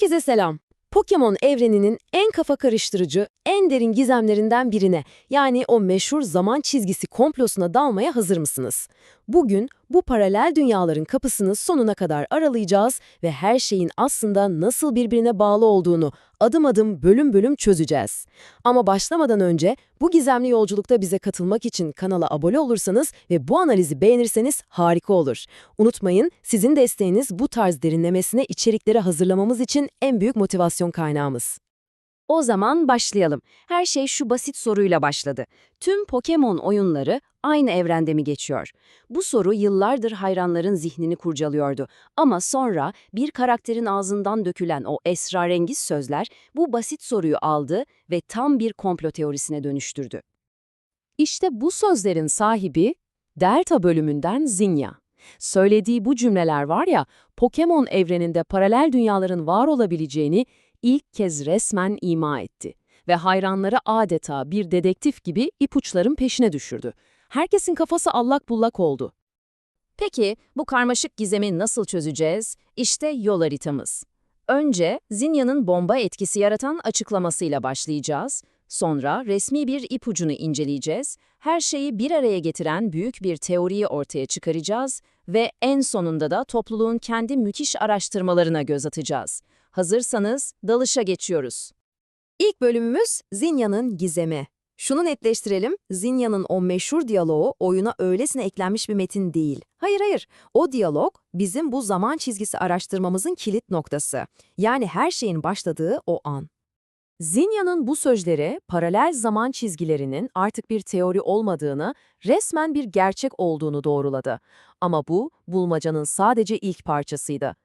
Herkese selam. Pokemon evreninin en kafa karıştırıcı, en derin gizemlerinden birine, yani o meşhur zaman çizgisi komplosuna dalmaya hazır mısınız? Bugün bu paralel dünyaların kapısını sonuna kadar aralayacağız ve her şeyin aslında nasıl birbirine bağlı olduğunu adım adım bölüm bölüm çözeceğiz. Ama başlamadan önce bu gizemli yolculukta bize katılmak için kanala abone olursanız ve bu analizi beğenirseniz harika olur. Unutmayın, sizin desteğiniz bu tarz derinlemesine içerikleri hazırlamamız için en büyük motivasyon kaynağımız. O zaman başlayalım. Her şey şu basit soruyla başladı. Tüm Pokemon oyunları aynı evrende mi geçiyor? Bu soru yıllardır hayranların zihnini kurcalıyordu. Ama sonra bir karakterin ağzından dökülen o esrarengiz sözler bu basit soruyu aldı ve tam bir komplo teorisine dönüştürdü. İşte bu sözlerin sahibi Delta bölümünden Zinya. Söylediği bu cümleler var ya, Pokemon evreninde paralel dünyaların var olabileceğini ilk kez resmen ima etti ve hayranları adeta bir dedektif gibi ipuçların peşine düşürdü. Herkesin kafası allak bullak oldu. Peki bu karmaşık gizemi nasıl çözeceğiz? İşte yol haritamız. Önce Zinya'nın bomba etkisi yaratan açıklamasıyla başlayacağız. Sonra resmi bir ipucunu inceleyeceğiz. Her şeyi bir araya getiren büyük bir teoriyi ortaya çıkaracağız ve en sonunda da topluluğun kendi müthiş araştırmalarına göz atacağız. Hazırsanız dalışa geçiyoruz. İlk bölümümüz Zinya'nın gizemi. Şunu netleştirelim, Zinya'nın o meşhur diyaloğu oyuna öylesine eklenmiş bir metin değil. Hayır hayır, o diyalog bizim bu zaman çizgisi araştırmamızın kilit noktası. Yani her şeyin başladığı o an. Zinya'nın bu sözleri paralel zaman çizgilerinin artık bir teori olmadığını, resmen bir gerçek olduğunu doğruladı. Ama bu, bulmacanın sadece ilk parçasıydı.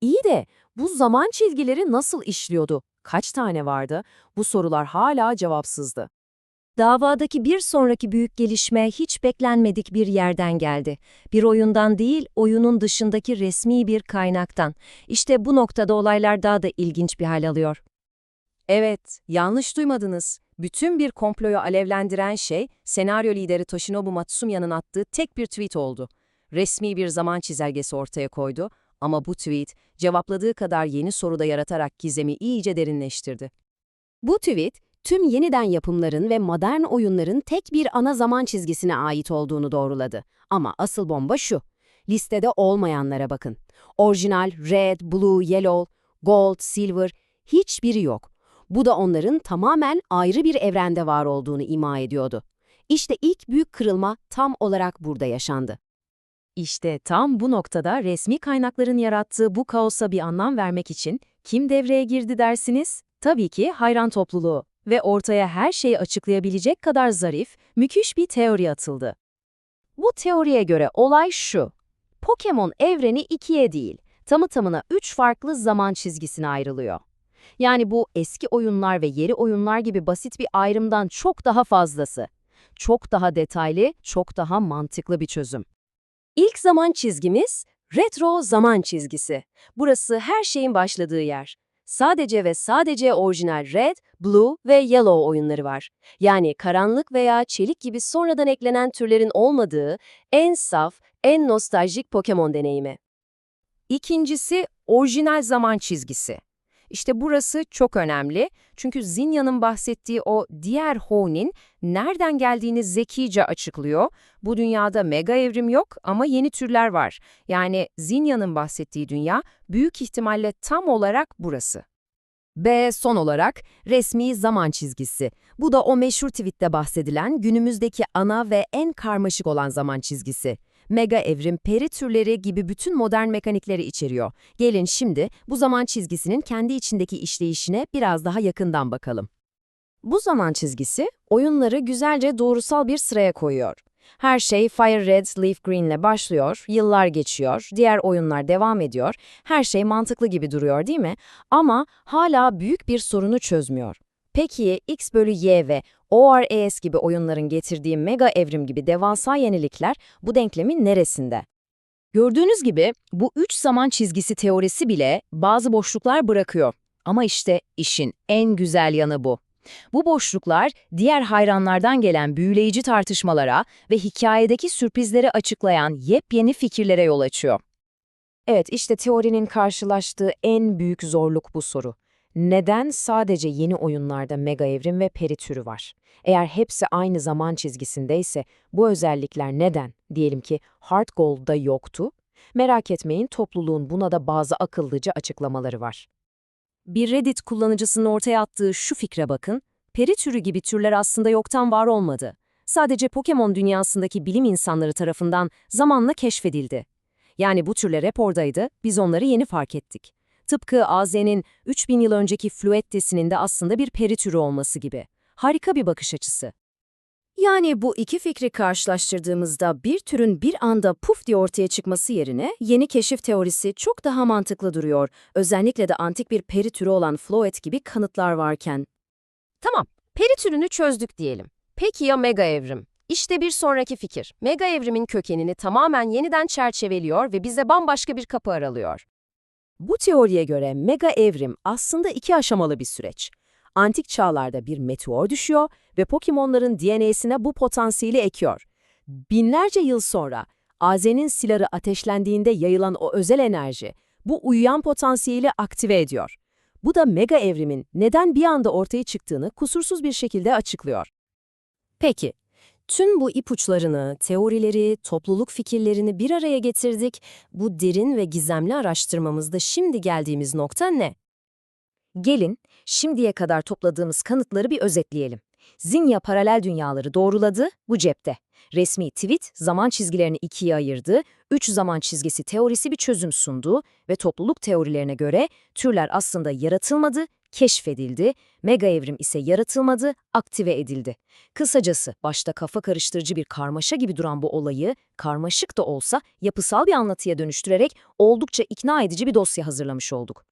İyi de bu zaman çizgileri nasıl işliyordu? Kaç tane vardı? Bu sorular hala cevapsızdı. Davadaki bir sonraki büyük gelişme hiç beklenmedik bir yerden geldi. Bir oyundan değil, oyunun dışındaki resmi bir kaynaktan. İşte bu noktada olaylar daha da ilginç bir hal alıyor. Evet, yanlış duymadınız. Bütün bir komployu alevlendiren şey, senaryo lideri Toshinobu Matsumya'nın attığı tek bir tweet oldu. Resmi bir zaman çizelgesi ortaya koydu ama bu tweet, cevapladığı kadar yeni soruda yaratarak gizemi iyice derinleştirdi. Bu tweet, tüm yeniden yapımların ve modern oyunların tek bir ana zaman çizgisine ait olduğunu doğruladı. Ama asıl bomba şu. Listede olmayanlara bakın. Orijinal, Red, Blue, Yellow, Gold, Silver hiçbiri yok. Bu da onların tamamen ayrı bir evrende var olduğunu ima ediyordu. İşte ilk büyük kırılma tam olarak burada yaşandı. İşte tam bu noktada resmi kaynakların yarattığı bu kaosa bir anlam vermek için kim devreye girdi dersiniz? Tabii ki hayran topluluğu ve ortaya her şeyi açıklayabilecek kadar zarif, müthiş bir teori atıldı. Bu teoriye göre olay şu. Pokemon evreni ikiye değil, tamı tamına üç farklı zaman çizgisine ayrılıyor. Yani bu eski oyunlar ve yeni oyunlar gibi basit bir ayrımdan çok daha fazlası. Çok daha detaylı, çok daha mantıklı bir çözüm. İlk zaman çizgimiz retro zaman çizgisi. Burası her şeyin başladığı yer. Sadece ve sadece orijinal Red, Blue ve Yellow oyunları var. Yani karanlık veya çelik gibi sonradan eklenen türlerin olmadığı en saf, en nostaljik Pokemon deneyimi. İkincisi orijinal zaman çizgisi. İşte burası çok önemli çünkü Zinya'nın bahsettiği o diğer Ho'nin nereden geldiğini zekice açıklıyor. Bu dünyada mega evrim yok ama yeni türler var. Yani Zinya'nın bahsettiği dünya büyük ihtimalle tam olarak burası. B son olarak resmi zaman çizgisi. Bu da o meşhur tweette bahsedilen günümüzdeki ana ve en karmaşık olan zaman çizgisi. Mega evrim, peri türleri gibi bütün modern mekanikleri içeriyor. Gelin şimdi bu zaman çizgisinin kendi içindeki işleyişine biraz daha yakından bakalım. Bu zaman çizgisi oyunları güzelce doğrusal bir sıraya koyuyor. Her şey Fire Red, Leaf Green ile başlıyor, yıllar geçiyor, diğer oyunlar devam ediyor. Her şey mantıklı gibi duruyor değil mi? Ama hala büyük bir sorunu çözmüyor. Peki X bölü Y ve ORES gibi oyunların getirdiği mega evrim gibi devasa yenilikler bu denklemin neresinde? Gördüğünüz gibi bu üç zaman çizgisi teorisi bile bazı boşluklar bırakıyor. Ama işte işin en güzel yanı bu. Bu boşluklar diğer hayranlardan gelen büyüleyici tartışmalara ve hikayedeki sürprizleri açıklayan yepyeni fikirlere yol açıyor. Evet, işte teorinin karşılaştığı en büyük zorluk bu soru. Neden sadece yeni oyunlarda mega evrim ve peri türü var? Eğer hepsi aynı zaman çizgisindeyse bu özellikler neden, diyelim ki Hard Gold'da yoktu? Merak etmeyin, topluluğun buna da bazı akıllıca açıklamaları var. Bir Reddit kullanıcısının ortaya attığı şu fikre bakın. Peri türü gibi türler aslında yoktan var olmadı. Sadece Pokemon dünyasındaki bilim insanları tarafından zamanla keşfedildi. Yani bu türler hep oradaydı, biz onları yeni fark ettik. Tıpkı AZ'nin 3000 yıl önceki Fluette'sinin de aslında bir peri türü olması gibi. Harika bir bakış açısı. Yani bu iki fikri karşılaştırdığımızda bir türün bir anda puf diye ortaya çıkması yerine yeni keşif teorisi çok daha mantıklı duruyor. Özellikle de antik bir peri türü olan Floet gibi kanıtlar varken. Tamam, peri türünü çözdük diyelim. Peki ya mega evrim? İşte bir sonraki fikir. Mega evrimin kökenini tamamen yeniden çerçeveliyor ve bize bambaşka bir kapı aralıyor. Bu teoriye göre mega evrim aslında iki aşamalı bir süreç. Antik çağlarda bir meteor düşüyor ve Pokemon'ların DNA'sine bu potansiyeli ekiyor. Binlerce yıl sonra Aze'nin silahı ateşlendiğinde yayılan o özel enerji bu uyuyan potansiyeli aktive ediyor. Bu da mega evrimin neden bir anda ortaya çıktığını kusursuz bir şekilde açıklıyor. Peki, tüm bu ipuçlarını, teorileri, topluluk fikirlerini bir araya getirdik. Bu derin ve gizemli araştırmamızda şimdi geldiğimiz nokta ne? Gelin, şimdiye kadar topladığımız kanıtları bir özetleyelim. Zinya paralel dünyaları doğruladı, bu cepte. Resmi tweet zaman çizgilerini ikiye ayırdı, üç zaman çizgisi teorisi bir çözüm sundu ve topluluk teorilerine göre türler aslında yaratılmadı, keşfedildi, mega evrim ise yaratılmadı, aktive edildi. Kısacası başta kafa karıştırıcı bir karmaşa gibi duran bu olayı, karmaşık da olsa yapısal bir anlatıya dönüştürerek oldukça ikna edici bir dosya hazırlamış olduk.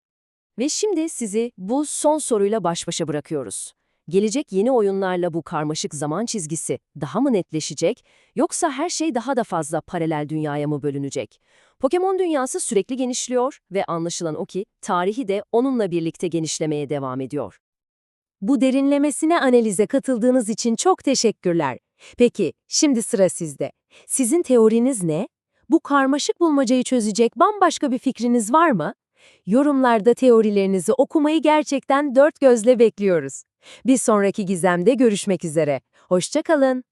Ve şimdi sizi bu son soruyla baş başa bırakıyoruz. Gelecek yeni oyunlarla bu karmaşık zaman çizgisi daha mı netleşecek, yoksa her şey daha da fazla paralel dünyaya mı bölünecek? Pokemon dünyası sürekli genişliyor ve anlaşılan o ki tarihi de onunla birlikte genişlemeye devam ediyor. Bu derinlemesine analize katıldığınız için çok teşekkürler. Peki, şimdi sıra sizde. Sizin teoriniz ne? Bu karmaşık bulmacayı çözecek bambaşka bir fikriniz var mı? Yorumlarda teorilerinizi okumayı gerçekten dört gözle bekliyoruz. Bir sonraki gizemde görüşmek üzere. Hoşça kalın.